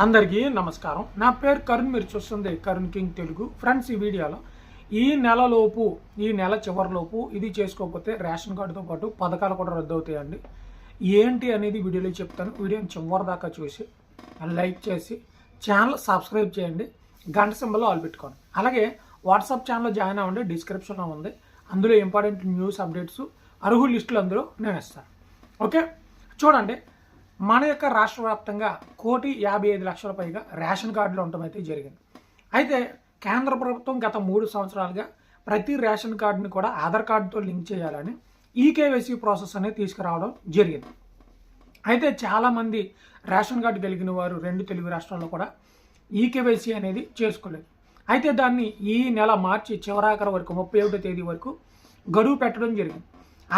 అందరికీ నమస్కారం. నా పేరు కరుణ్ మీరు చూస్తుంది కరుణ్ కింగ్ తెలుగు. ఫ్రెండ్స్ ఈ వీడియోలో ఈ నెలలోపు ఈ నెల చివరిలోపు ఇది చేసుకోకపోతే రేషన్ కార్డుతో పాటు పథకాలు కూడా రద్దు అవుతాయండి ఏంటి అనేది వీడియోలో చెప్తాను. వీడియోని చివరి దాకా చూసి లైక్ చేసి ఛానల్ సబ్స్క్రైబ్ చేయండి. గంట సింబల్ ఆల్ పెట్టుకోండి. అలాగే వాట్సాప్ ఛానల్లో జాయిన్ అవ్వండి. డిస్క్రిప్షన్లో ఉంది. అందులో ఇంపార్టెంట్ న్యూస్ అప్డేట్స్ అర్హుల లిస్టులు అందులో నేను ఇస్తాను ఓకే? చూడండి. మన యొక్క రాష్ట్ర వ్యాప్తంగా కోటి యాభై ఐదు లక్షల పైగా రేషన్ కార్డులు ఉండటం అయితే జరిగింది. అయితే కేంద్ర ప్రభుత్వం గత మూడు సంవత్సరాలుగా ప్రతి రేషన్ కార్డుని కూడా ఆధార్ కార్డుతో లింక్ చేయాలని ఈకేవైసీ ప్రాసెస్ అనేది తీసుకురావడం జరిగింది. అయితే చాలామంది రేషన్ కార్డు కలిగిన వారు రెండు తెలుగు రాష్ట్రాల్లో కూడా ఈకేవైసీ అనేది చేసుకోలేదు. అయితే దాన్ని ఈ నెల మార్చి చివరాఖరి వరకు ముప్పై ఒకటో తేదీ వరకు గడువు పెట్టడం జరిగింది.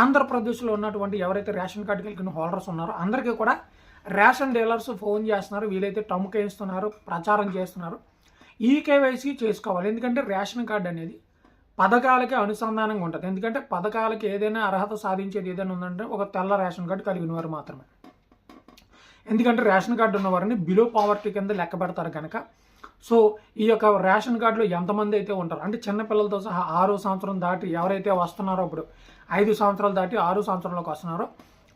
ఆంధ్రప్రదేశ్లో ఉన్నటువంటి ఎవరైతే రేషన్ కార్డు కలిగిన హోల్డర్స్ ఉన్నారో అందరికీ కూడా రేషన్ డీలర్స్ ఫోన్ చేస్తున్నారు. వీలైతే టమ్ముక వేస్తున్నారు ప్రచారం చేస్తున్నారు. ఈ కేవైసీ చేసుకోవాలి. ఎందుకంటే రేషన్ కార్డు అనేది పథకాలకి అనుసంధానంగా ఉంటుంది. ఎందుకంటే పథకాలకి ఏదైనా అర్హత సాధించేది ఏదైనా ఉందంటే ఒక తెల్ల రేషన్ కార్డు కలిగిన వారు మాత్రమే. ఎందుకంటే రేషన్ కార్డు ఉన్నవారిని బిలో పావర్టీ కింద లెక్క పెడతారు కనుక సో ఈ యొక్క రేషన్ కార్డులో ఎంతమంది అయితే ఉంటారు అంటే చిన్నపిల్లలతో సహా ఆరు సంవత్సరం దాటి ఎవరైతే వస్తున్నారో ఇప్పుడు ఐదు సంవత్సరాలు దాటి ఆరు సంవత్సరంలోకి వస్తున్నారో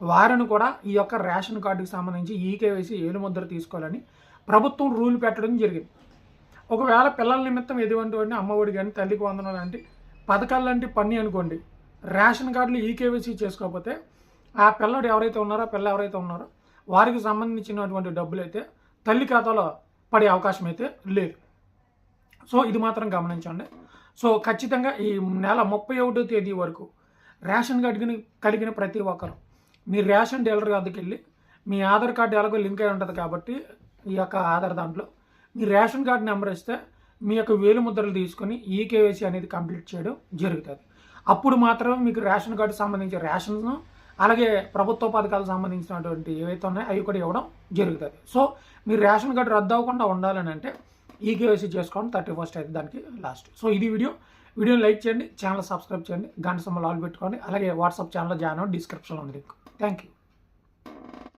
వారిని కూడా ఈ యొక్క రేషన్ కార్డుకి సంబంధించి ఈకేవైసీ ఏలు ముద్ర తీసుకోవాలని ప్రభుత్వం రూల్ పెట్టడం జరిగింది. ఒకవేళ పిల్లల నిమిత్తం ఎటువంటి అమ్మఒడి కానీ తల్లికి వందనం లాంటి పథకాలు లాంటి పని అనుకోండి రేషన్ కార్డులు ఈకేవైసీ చేసుకోకపోతే ఆ పిల్లడు ఎవరైతే ఉన్నారో పిల్ల ఎవరైతే ఉన్నారో వారికి సంబంధించినటువంటి డబ్బులు అయితే తల్లి ఖాతాలో పడే అవకాశం అయితే లేదు. సో ఇది మాత్రం గమనించండి. సో ఖచ్చితంగా ఈ నెల ముప్పై ఒకటో తేదీ వరకు రేషన్ కడిగిన కలిగిన ప్రతి ఒక్కరు మీ రేషన్ డీలర్ వద్దకు వెళ్ళి మీ ఆధార్ కార్డు ఎలాగో లింక్ అయి ఉంటుంది కాబట్టి ఈ యొక్క ఆధార్ దాంట్లో మీ రేషన్ కార్డు నెంబర్ ఇస్తే మీ యొక్క వేలు ముద్రలు తీసుకొని ఈకేవైసీ అనేది కంప్లీట్ చేయడం జరుగుతుంది. అప్పుడు మాత్రమే మీకు రేషన్ కార్డు సంబంధించిన రేషన్ను అలాగే ప్రభుత్వ పథకాలకు సంబంధించినటువంటి ఏవైతే ఉన్నాయో అవి కూడా ఇవ్వడం జరుగుతుంది. సో మీరు రేషన్ కార్డు రద్దు అవ్వకుండా ఉండాలని అంటే ఈ కేవైసీ చేసుకోండి థర్టీ ఫస్ట్ అయితే దానికి లాస్ట్ సో ఇది వీడియో. వీడియోని లైక్ చేయండి ఛానల్ సబ్స్క్రైబ్ చేయండి గంట సమ్మలు ఆల్ పెట్టుకోండి. అలాగే వాట్సాప్ ఛానల్లో జాయిన్ అవ్వండి డిస్క్రిప్షన్లో ఉంది థ్యాంక్ యూ